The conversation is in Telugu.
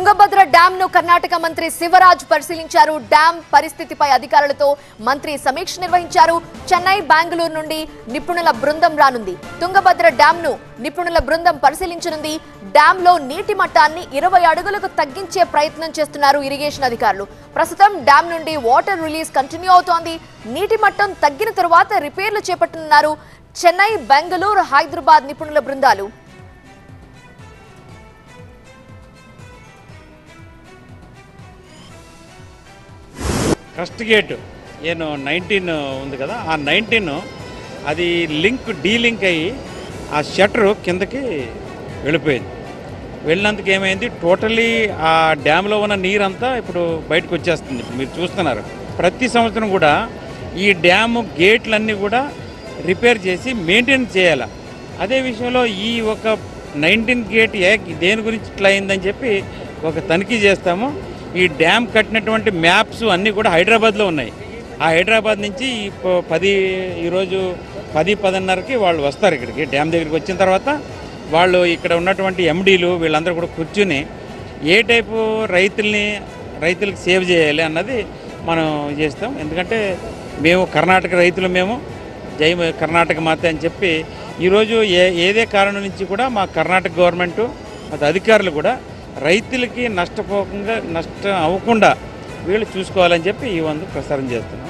తుంగభద్ర డ్యాం ను కర్ణాటక మంత్రి శివరాజ్ పరిశీలించారు. డ్యాం పరిస్థితిపై అధికారులతో మంత్రి సమీక్ష నిర్వహించారు. చెన్నై బెంగళూరు నుండి నిపుణుల బృందం రానుంది. తుంగభద్ర డ్యాం ను నిపుణుల బృందం పరిశీలించనుంది. డ్యాం లో నీటి మట్టాన్ని ఇరవై అడుగులకు తగ్గించే ప్రయత్నం చేస్తున్నారు ఇరిగేషన్ అధికారులు. ప్రస్తుతం డ్యాం నుండి వాటర్ రిలీజ్ కంటిన్యూ అవుతోంది. నీటి మట్టం తగ్గిన తరువాత రిపేర్లు చేపట్టనున్నారు. చెన్నై బెంగళూరు హైదరాబాద్ నిపుణుల బృందాలు. First gate. నేను నైన్టీన్ ఉంది కదా ఆ నైన్టీన్ అది లింక్ డీలింక్ అయ్యి ఆ షట్టర్ కిందకి వెళ్ళిపోయింది. వెళ్ళినందుకు ఏమైంది టోటలీ ఆ డ్యామ్లో ఉన్న నీరంతా ఇప్పుడు బయటకు వచ్చేస్తుంది. మీరు చూస్తున్నారు. ప్రతి సంవత్సరం కూడా ఈ డ్యామ్ గేట్లన్నీ కూడా రిపేర్ చేసి మెయింటైన్ చేయాలి. అదే విషయంలో ఈ ఒక నైన్టీన్ గేట్ ఏ దేని గురించి ఇట్లా అయిందని చెప్పి ఒక తనిఖీ చేస్తాము. ఈ డ్యామ్ కట్టినటువంటి మ్యాప్స్ అన్నీ కూడా హైదరాబాద్లో ఉన్నాయి. ఆ హైదరాబాద్ నుంచి పది ఈరోజు పది పదిన్నరకి వాళ్ళు వస్తారు ఇక్కడికి. డ్యామ్ దగ్గరికి వచ్చిన తర్వాత వాళ్ళు ఇక్కడ ఉన్నటువంటి ఎండీలు వీళ్ళందరూ కూడా కూర్చుని ఏ టైపు రైతుల్ని రైతులకు సేవ్ చేయాలి అన్నది మనం చేస్తాం. ఎందుకంటే మేము కర్ణాటక రైతులు మేము. జై కర్ణాటక మాత అని చెప్పి ఈరోజు ఏ ఏదే కారణం నుంచి కూడా మా కర్ణాటక గవర్నమెంటు అధికారులు కూడా రైతులకి నష్టపోకుండా నష్టం అవ్వకుండా వీళ్ళు చూసుకోవాలని చెప్పి ఈ వందు ప్రసారం చేస్తున్నాం.